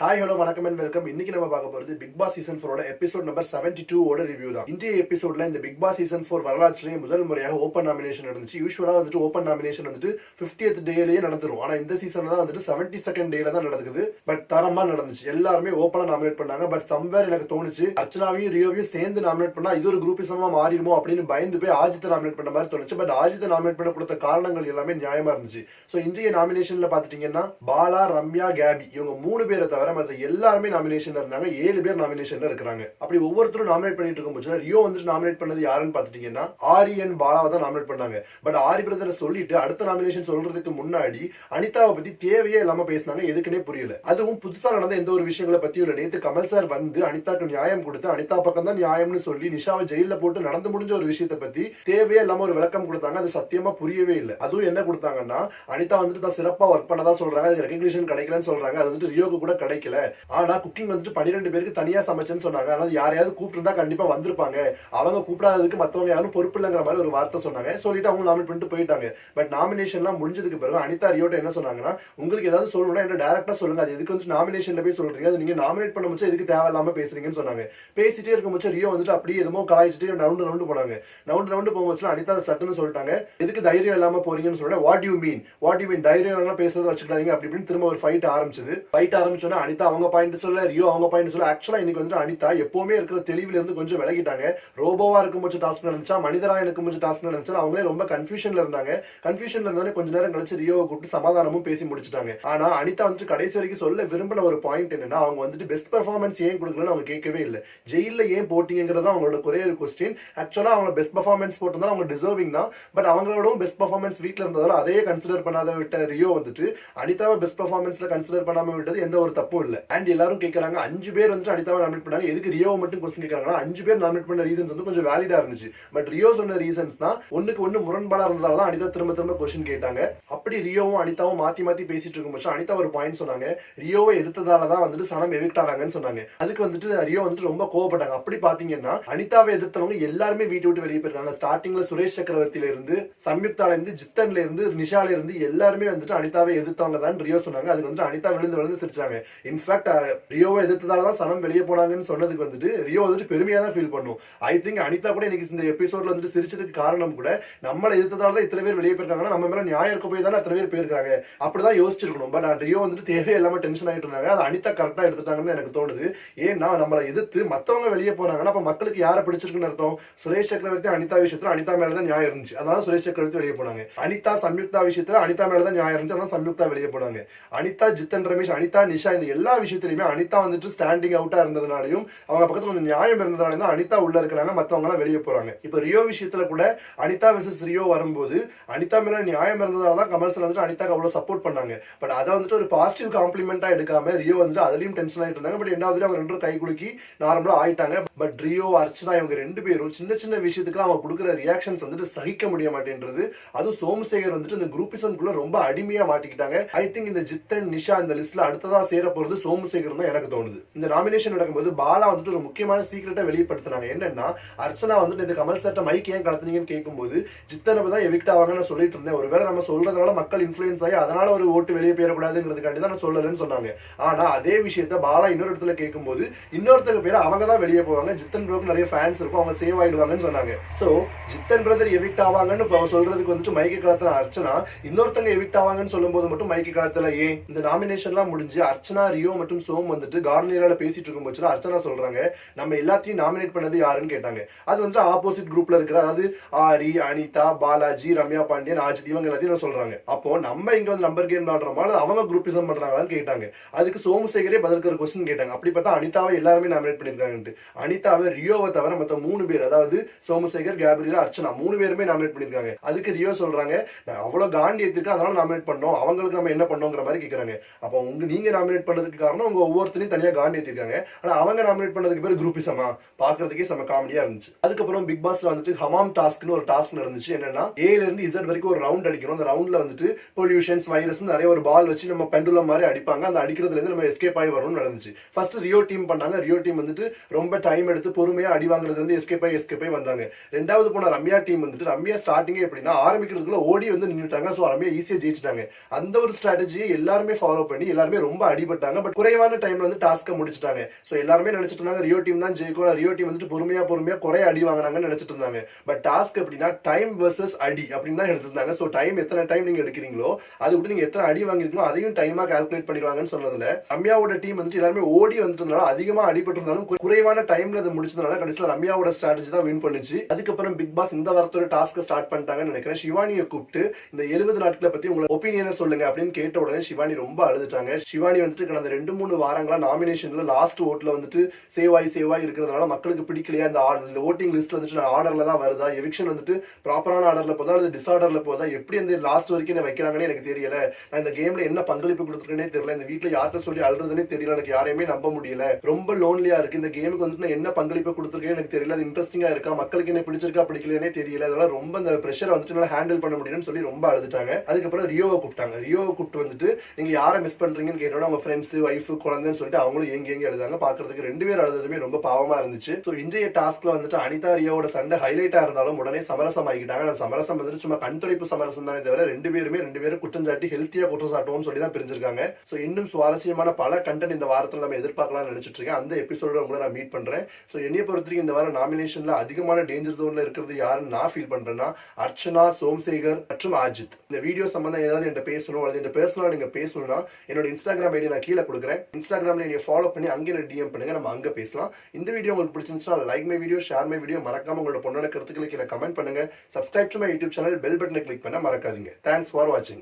Hi hello வணக்கம் and welcome இன்னைக்கு நம்ம பார்க்க போறது பிக் பாஸ் சீசன் ஃபோரோட எபிசோட் நம்பர் செவன்டி டூ ஓட ரிவ்யூ தான். இன்றைய எபிசோட்ல இந்த பிக் பாஸ் சீசன் ஃபோர் வரலாற்றிலேயே முதல் முறையாக ஓப்பன் நாமினேஷன் நடந்துச்சு. யூஸ்வலா வந்துட்டு ஓப்பன் நாமினேஷன் வந்துட்டு 50th டேலயே நடந்துரும். ஆனா இந்த சீசன்ல தான் வந்துட்டு செவன்டி செகண்ட் டேல தான் நடக்குது. பட் தரமா நடந்துச்சு. எல்லாருமே ஓப்பனா நாமினேட் பண்ணாங்க. பட் சம்வேர் எனக்கு தோணுச்சு அர்ச்சனாவையும் ரியோவையும் சேர்ந்து நாமினேட் பண்ணா இது ஒரு குரூப்பிசமா மாறிடுமோ அப்படின்னு பயந்து போய் ஆஜித்தை நாமினேட் பண்ண மாதிரி தோணுச்சு. பட் ஆஜித்தை நாமினேட் பண்ண கொடுத்த காரணங்கள் எல்லாமே நியாயமா இருந்துச்சு. சோ இன்றைய நாமினேஷன்ல பாத்துட்டீங்கன்னா பாலா ரம்யா கேபி இவங்க மூணு பேரை தவிர மத்த எல்லாருமே நாமினேஷன்ல இருந்தாங்க. ஏழு பேர் நாமினேஷன்ல இருக்காங்க அப்படி ஒவ்வொருத்தரும் நாமினேட் பண்ணிட்டு இருக்கும்போது ரியோ வந்துட்டு நாமினேட் பண்ணது யாருன்னு பாத்துட்டீங்கன்னா ஆரி அண்ட் பாலாவை தான் நாமினேட் பண்ணாங்க. பட் ஆரி பிரதரை சொல்லிட்டு அடுத்த நாமினேஷன் சொல்றதுக்கு முன்னாடி அனிதாவை பத்தி தேவையே இல்லாம பேசினாங்க. எதுக்குன்னே புரியல. அதுவும் புதுசா நடந்த எந்த ஒரு விஷயங்களை பத்தி இல்ல. நேத்து கமல் சார் வந்து அனிதாக்கு நியாயம் கொடுத்து அனிதா பக்கம் தான் நியாயம்னு சொல்லி நிஷாவை ஜெயில போட்டு நடந்து முடிஞ்ச ஒரு விஷயத்தை பத்தி தேவையே இல்லாம ஒரு விளக்கம் கொடுத்தாங்க. அது சத்தியமா புரியவே இல்லை. அதுவும் என்ன கொடுத்தாங்கன்னா அனிதா வந்துட்டு தான் சிறப்பா ஒர்க் பண்ணதா சொல்றாங்க. அது ரெகக்னிஷன் கிடைக்கலன்னு சொல்றாங்க. அது வந்துட்டு ரியோக்கு கூட கிடைக்கல ஆனா குக்கிங் வந்துட்டு பன்னிரெண்டு பேருக்கு தனியா சமைச்சேன்னு சொன்னாங்க. ஆனால் யாரையாவது கூப்பிட்டு கண்டிப்பா வந்திருப்பாங்க. அவங்க கூப்பிடாததுக்கு மத்தவங்க யாரும் பொறுப்பு இல்லைங்கிற மாதிரி ஒரு வார்த்தை சொன்னாங்க. சொல்லிட்டு அவங்க நாமினேட் பண்ணிட்டு போயிட்டாங்க. பட் நாமினேஷன்லாம் முடிஞ்சதுக்கு பிறகு அனிதா ரியோட்ட என்ன சொன்னாங்கன்னா உங்களுக்கு ஏதாவது சொல்லணும்னா என்ன டேரக்டா சொல்லுங்க. அது எதுக்கு வந்து நாமினேஷன்ல போய் சொல்றீங்க? அது நீங்க நாமினேட் பண்ண முடிச்சு எதுக்கு தேவையில்லாம பேசுறீங்கன்னு சொன்னாங்க. பேசிட்டே இருக்கும் போது ரியோ வந்துட்டு அப்படியே எதுமோ கலாய்ச்சிட்டு நவுண்டு நவுண்டு போனாங்க. நவுண்டு நவுண்டு போகும்போது அனிதா சட்டுன்னு சொல்லிட்டாங்க. எதுக்கு தைரியம் இல்லாம போறீங்கன்னு சொல்றேன் what you mean what you mean தைரியம் எல்லாம் பேசுறது வச்சுக்காதீங்க அப்படி இப்படின்னு திரும்ப ஒரு ஃபைட் ஆரம்பிச்சது. ஃபைட் ஆரம்பிச்சோன்னா அனிதா அவங்க பாயிண்ட் சொல்ல ரியோ அவங்க பாயிண்ட் சொல்ல ஆக்சுவலா இன்னைக்கு வந்து அனிதா எப்பவுமே இருக்கிற தெளிவுல இருந்து கொஞ்சம் விலகிட்டாங்க. ரோபோவா இருக்கும் போது டாஸ்க் நடந்துச்சா மனிதரா இருக்கும் போது டாஸ்க் நடந்துச்சா அவங்களே ரொம்ப கன்ஃபியூஷன்ல இருந்தாங்க. கன்ஃபியூஷன்ல இருந்தாலே கொஞ்ச நேரம் கழிச்சு ரியோவை கூப்பிட்டு சமாதானமும் பேசி முடிச்சிட்டாங்க. ஆனா அனிதா வந்துட்டு கடைசி வரைக்கும் சொல்ல விரும்பின ஒரு பாயிண்ட் என்னன்னா அவங்க வந்துட்டு பெஸ்ட் பெர்ஃபார்மன்ஸ் ஏன் கொடுக்கலன்னு அவங்க கேட்கவே இல்லை. ஜெயில ஏன் போட்டிங்கிறது அவங்களோட ஒரே ஒரு கொஸ்டின் ஆக்சுவலா அவங்க பெஸ்ட் பெர்ஃபார்மன்ஸ் போட்டிருந்தா அவங்க டிசர்விங் தான். பட் அவங்களோட பெஸ்ட் பெர்ஃபார்மன்ஸ் வீட்டில் இருந்ததால அதையே கன்சிடர் பண்ணாத விட்ட ரியோ வந்துட்டு அனிதாவை பெஸ்ட் பெர்ஃபார்மன்ஸ்ல கன்சிடர் பண்ணாம விட்டது எந்த ஒரு வாய்ப்பும் இல்லை. அண்ட் எல்லாரும் கேட்கறாங்க அஞ்சு பேர் வந்துட்டு அனிதாவை நாமினேட் பண்ணாங்க. எதுக்கு ரியோவை மட்டும் கொஸ்டின் கேட்கறாங்கன்னா அஞ்சு பேர் நாமினேட் பண்ண ரீசன்ஸ் வந்து கொஞ்சம் வேலிடா இருந்துச்சு. பட் ரியோ சொன்ன ரீசன்ஸ் தான் ஒன்னுக்கு ஒன்று முரண்பாடா இருந்ததால தான் அனிதா திரும்ப திரும்ப கொஸ்டின் கேட்டாங்க. அப்படி ரியோவும் அனிதாவும் மாத்தி மாத்தி பேசிட்டு இருக்கும் பட்சம் அனிதா ஒரு பாயிண்ட் சொன்னாங்க. ரியோவை எதிர்த்ததால தான் வந்துட்டு சனம் எவிக்ட் ஆனாங்கன்னு சொன்னாங்க. அதுக்கு வந்துட்டு ரியோ வந்துட்டு ரொம்ப கோவப்பட்டாங்க. அப்படி பாத்தீங்கன்னா அனிதாவை எதிர்த்தவங்க எல்லாருமே வீட்டை விட்டு வெளியே போயிருக்காங்க. ஸ்டார்டிங்ல சுரேஷ் சக்கரவர்த்தியில இருந்து சம்யுக்தால இருந்து ஜித்தன்ல இருந்து நிஷால இருந்து எல்லாருமே வந்துட்டு அனிதாவை எதிர்த்தவங்க தான் ரியோ சொன்னாங்க. அதுக்கு வந்துட்டு அனிதா விழுந்து விழுந்து சிரிச்சாங்க. இன்ஃபேக்ட் ரியோவை எதிர்த்ததால தான் சனம் வெளியே போனாங்கன்னு சொன்னதுக்கு வந்துட்டு ரியோ வந்துட்டு பெருமையாக தான் ஃபீல் பண்ணும். ஐ திங்க் அனிதா கூட இன்னைக்கு இந்த எபிசோட்ல வந்துட்டு சிரிச்சதுக்கு காரணம் கூட நம்மளை எதிர்த்ததால தான் இத்தனை பேர் வெளியே போயிருக்காங்கன்னா நம்ம மேல நியாயம் இருக்க போய் தானே அத்தனை பேர் போயிருக்காங்க. அப்படிதான் யோசிச்சிருக்கணும். பட் ரியோ வந்துட்டு தேவையே இல்லாம டென்ஷன் ஆகிட்டு இருந்தாங்க. அது அனிதா கரெக்டாக எடுத்துட்டாங்கன்னு எனக்கு தோணுது. ஏன்னா நம்மளை எதிர்த்து மற்றவங்க வெளியே போனாங்கன்னா அப்ப மக்களுக்கு யாரை பிடிச்சிருக்குன்னு அர்த்தம்? சுரேஷ் சக்கரவர்த்தி அனிதா விஷயத்துல அனிதா மேல தான் நியாயம் இருந்துச்சு. அதனால சுரேஷ் சக்கரவர்த்தி வெளியே போனாங்க. அனிதா சம்யுக்தா விஷயத்துல அனிதா மேல தான் நியாயம் இருந்துச்சு. அதான் சம்யுக்தா வெளியே போனாங்க. அனிதா ஜித்தன் ரமேஷ் அனிதா நிஷா இந்த எல்லா விஷயத்துலையுமே அனிதா வந்துட்டு ஸ்டாண்டிங் அவுட்டா இருந்ததுனாலையும் அவங்க பக்கத்துல கொஞ்சம் நியாயம் இருந்ததுனால தான் அனிதா உள்ள இருக்கிறாங்க மத்தவங்க எல்லாம் வெளியே போறாங்க. இப்ப ரியோ விஷயத்துல கூட அனிதா வெர்சஸ் ரியோ வரும்போது அனிதா மேல நியாயம் இருந்ததால தான் கமல் வந்துட்டு அனிதாக்கு அவ்வளவு சப்போர்ட் பண்ணாங்க. பட் அதை வந்துட்டு ஒரு பாசிட்டிவ் காம்ப்ளிமெண்டா எடுக்காம ரியோ வந்துட்டு அதுலயும் டென்ஷன் ஆயிட்டு இருந்தாங்க. பட் ரெண்டாவது அவங்க ரெண்டு கை குலுக்கி நார்மலா ஆயிட்டாங்க. பட் ரியோ அர்ச்சனா இவங்க ரெண்டு பேரும் சின்ன சின்ன விஷயத்துக்கு அவங்க கொடுக்குற ரியாக்ஷன்ஸ் வந்துட்டு சகிக்க முடிய மாட்டேன்றது. அதுவும் சோமசேகர் வந்துட்டு இந்த குரூப்பிசம்குள்ள ரொம்ப அடிமையா மாட்டிக்கிட்டாங்க. ஐ திங்க் இந்த ஜித்தன் நிஷா இந்த லிஸ்ட்ல அடுத்ததாக சேர போறது சோமசேகர் தான் எனக்கு தோணுது. இந்த நாமினேஷன் நடக்கும்போது பாலா வந்துட்டு ஒரு முக்கியமான சீக்கிரட்டை வெளிப்படுத்தினாங்க. என்னன்னா அர்ச்சனா வந்துட்டு இந்த கமல் சட்ட மைக் ஏன் கலத்துனீங்கன்னு கேட்கும்போது ஜித்தனை தான் எவிக்ட் ஆவாங்கன்னு நான் சொல்லிட்டு இருந்தேன். ஒருவேளை நம்ம சொல்றதால மக்கள் இன்ஃபுளுன்ஸ் ஆகி அதனால ஒரு ஓட்டு வெளியே போயிடக்கூடாதுங்கிறதுக்காண்டி தான் நான் சொல்லலன்னு சொன்னாங்க. ஆனா அதே விஷயத்த பாலா இன்னொரு இடத்துல கேட்கும்போது இன்னொருத்தங்க பேர் அவங்க தான் வெளியே போவாங்க. ஜித்தன் ப்ரோக்கு நிறைய ஃபேன்ஸ் இருக்கும். அவங்க சேவ் ஆயிடுவாங்கன்னு சொன்னாங்க. சோ ஜித்தன் பிரதர் எவிக்ட் ஆவாங்கன்னு சொல்றதுக்கு வந்துட்டு மைக்கு கலத்துல அர்ச்சனா இன்னொருத்தங்க எவிக்ட் ஆவாங்கன்னு சொல்லும்போது மட்டும் மைக்கு கலத்துல ஏன்? இந்த நாமினேஷன்லாம் முடிஞ்சு அர்ச்சனா ரியோ மற்றும் சோம் வந்துட்டு கார்னியரால பேசிட்டு இருக்கும்போது அர்ச்சனா சொல்றாங்க நம்ம எல்லாத்தையும் நாமினேட் பண்ணது யாருன்னு கேட்டாங்க. அது வந்து ஆப்போசிட் குரூப்ல இருக்கிற அதாவது ஆரி அனிதா பாலாஜி ரம்யா பாண்டியன் ஆஜித் இவங்க எல்லாத்தையும் சொல்றாங்க? அப்போ நம்ம இங்க வந்து நம்பர் கேம் விளாடுறோமா? அல்லது அவங்க குரூப்பிசம் பண்றாங்களான்னு கேட்டாங்க. அதுக்கு சோமசேகரே பதிலுக்கு ஒரு கொஸ்டின் கேட்டாங்க. அப்படி பார்த்தா அனிதாவை எல்லாருமே நாமினேட் பண்ணிருக்காங்கன்ட்டு அனிதாவை ரியோவை தவிர மத்த மூணு பேர் அதாவது சோமசேகர் கேப்ரியலா அர்ச்சனா மூணு பேருமே நாமினேட் பண்ணிருக்காங்க அதுக்கு ரியோ சொல்றாங்க அவ்வளவு காண்டி எடுத்துருக்கு அதனால நாமினேட் பண்ணோம். அவங்களுக்கு நம்ம என்ன பண்ணோங்கிற மாதிரி கேக்குறாங்க. அப்போ உங்க நீங்க நாமினேட் பண்ணதுக்கு காரணம் அவங்க ஒவ்வொருத்தரையும் தனியாக காண்டி ஏத்திருக்காங்க. ஆனால் அவங்க நாமினேட் பண்ணதுக்கு பேர் குரூப்பிசமா பாக்குறதுக்கே செம காமெடியா இருந்துச்சு. அதுக்கப்புறம் பிக் பாஸ்ல வந்துட்டு ஹமாம் டாஸ்க்னு ஒரு டாஸ்க் நடந்துச்சு. என்னன்னா ஏல இருந்து இசட் வரைக்கும் ஒரு ரவுண்ட் அடிக்கணும். அந்த ரவுண்ட்ல வந்துட்டு பொல்யூஷன்ஸ் வைரஸ் நிறைய ஒரு பால் வச்சு நம்ம பெண்டுலம் மாதிரி அடிப்பாங்க. அந்த அடிக்கிறதுல இருந்து நம்ம எஸ்கேப் ஆகி வரணும்னு நடந்துச்சு. ஃபர்ஸ்ட் ரியோ டீம் பண்ணாங்க. ரியோ டீம் வந்துட்டு ரொம்ப டைம் எடுத்து பொறுமையா அடி வாங்குறது வந்து எஸ்கேப் ஆகி எஸ்கேப் ஆகி வந்தாங்க. ரெண்டாவது போன ரம்யா டீம் வந்துட்டு ரம்யா ஸ்டார்டிங்கே எப்படின்னா ஆரம்பிக்கிறதுக்குள்ள ஓடி வந்து நின்றுட்டாங்க ஸோ ரம்யா ஈஸியா ஜெயிச்சிட்டாங்க. அந்த ஒரு ஸ்ட்ராட்டஜியை எல்லாருமே ஃபாலோ பண்ணி எல்லாருமே ரொம்ப அடிபட்டாங்க. போட்டாங்க பட் குறைவான டைம்ல வந்து டாஸ்க்கை முடிச்சிட்டாங்க. சோ எல்லாருமே நினைச்சிட்டு இருந்தாங்க ரியோ டீம் தான் ஜெயிக்கும் ரியோ டீம் வந்துட்டு பொறுமையா பொறுமையா குறைய அடி வாங்கினாங்கன்னு நினைச்சிட்டு இருந்தாங்க. பட் டாஸ்க் அப்படின்னா டைம் வர்சஸ் அடி அப்படின்னு தான் எடுத்திருந்தாங்க. சோ டைம் எத்தனை டைம் நீங்க எடுக்கிறீங்களோ அது விட்டு நீங்க எத்தனை அடி வாங்கிருக்கீங்களோ அதையும் டைமா கால்குலேட் பண்ணிடுவாங்கன்னு சொன்னதுல. ரம்யாவோட டீம் வந்துட்டு எல்லாருமே ஓடி வந்துட்டதுனால அதிகமா அடிபட்டிருந்தாலும் குறைவான டைம்ல அதை முடிச்சதுனால கடைசியில் ரம்யாவோட ஸ்ட்ராட்டஜி தான் வின் பண்ணுச்சு. அதுக்கப்புறம் பிக் பாஸ் இந்த வாரத்தோட டாஸ்க்கை ஸ்டார்ட் பண்ணிட்டாங்கன்னு நினைக்கிறேன். சிவானியை கூப்பிட்டு இந்த எழுபது நாட்களை பத்தி உங்களை ஒப்பீனியனை சொல்லுங்க அப்படின்னு கேட்ட உடனே சிவானி ரொம்ப அழுதுட்டாங்க. சிவானி வந்துட்டு கடந்த ரெண்டு மூணு வாரங்களா நாமினேஷன்ல லாஸ்ட் ஓட்ல வந்துட்டு சேவாய் சேவாய் இருக்கிறதுனால மக்களுக்கு பிடிக்கலையா? இந்த ஓட்டிங் லிஸ்ட் வந்துட்டு நான் ஆர்டர்ல தான் வருதா? எவிக்ஷன் வந்துட்டு ப்ராப்பரான ஆர்டர்ல போதா? அல்லது டிஸ்ஆர்டரில் போதா? எப்படி அந்த லாஸ்ட் வரைக்கும் என்ன வைக்கிறாங்கன்னு எனக்கு தெரியல. நான் இந்த கேம்ல என்ன பங்களிப்பு கொடுத்துருக்கேனே தெரியல. இந்த வீட்ல யார்கிட்ட சொல்லி அழுறதுனே தெரியல. எனக்கு யாரையுமே நம்ப முடியல. ரொம்ப லோன்லியா இருக்கு. இந்த கேமுக்கு வந்துட்டு நான் என்ன பங்களிப்பு கொடுத்துருக்கேன்னு எனக்கு தெரியல. அது இன்ட்ரெஸ்டிங்கா இருக்கா? மக்களுக்கு என்ன பிடிச்சிருக்கா பிடிக்கலனே தெரியல. அதனால ரொம்ப அந்த ப்ரெஷரை வந்துட்டு என்னால ஹேண்டில் பண்ண முடியும்னு சொல்லி ரொம்ப அழுதுட்டாங்க. அதுக்கப்புறம் ரியோவை கூப்பிட்டாங்க. ரியோவை கூப்பிட்டு வந்துட்டு நீங்க யாரை மிஸ் பண்றீங்கன்னு கேட்டோன்னா அவங்க ஃப்ரெண்ட்ஸ் ஒய்ஃப் குழந்தைன்னு சொல்லிட்டு அவங்களும் ஏங்கி ஏங்கி எழுதாங்க பாக்குறதுக்கு ரெண்டு பேர் எழுதுறதுமே ரொம்ப பாவமா இருந்துச்சு. ஸோ இன்றைய டாஸ்க்ல வந்துட்டு அனிதா ரியோவோட சண்டை ஹைலைட்டா இருந்தாலும் உடனே சமரசம் ஆகிட்டாங்க அந்த சமரசம் வந்துட்டு சும்மா கண் துடைப்பு சமரசம் தானே தவிர ரெண்டு பேருமே ரெண்டு பேரும் குற்றம் சாட்டி ஹெல்த்தியா குற்றம் சாட்டுவோம்னு சொல்லி தான் பிரிஞ்சிருக்காங்க. ஸோ இன்னும் சுவாரஸ்யமான பல கண்டென்ட் இந்த வாரத்தில் நம்ம எதிர்பார்க்கலாம்னு நினைச்சிட்டு இருக்கேன். அந்த எபிசோட உங்களை நான் மீட் பண்றேன். ஸோ என்னைய பொறுத்தவரைக்கும் இந்த வாரம் நாமினேஷன்ல அதிகமான டேஞ்சர் ஜோன்ல இருக்கிறது யாருன்னு நான் ஃபீல் பண்றேன்னா அர்ச்சனா சோம்சேகர் மற்றும் அஜித். இந்த வீடியோ சம்பந்தம் ஏதாவது என்கிட்ட பேசணும் அல்லது என்கிட்ட பர்சனலா நீங்க பேசணும்னா என்னோட இன்ஸ்டாகிராம் ஐடி நான் கீழே கொடுக்குறேன். இன்ஸ்டாகிராம்ல நீங்கள் ஃபாலோ பண்ணி அங்கே என்ன டிஎம் பண்ணுங்க. நம்ம அங்க பேசலாம். இந்த வீடியோ உங்களுக்கு பிடிச்சிருந்துச்சுன்னா like my video share my video மறக்காம உங்களோட பொண்ணோட கருத்துக்களை கீழே கமெண்ட் பண்ணுங்க. Subscribe to my YouTube channel bell பட்டனை கிளிக் பண்ண மறக்காதீங்க. தேங்க்ஸ் ஃபார் வாட்சிங்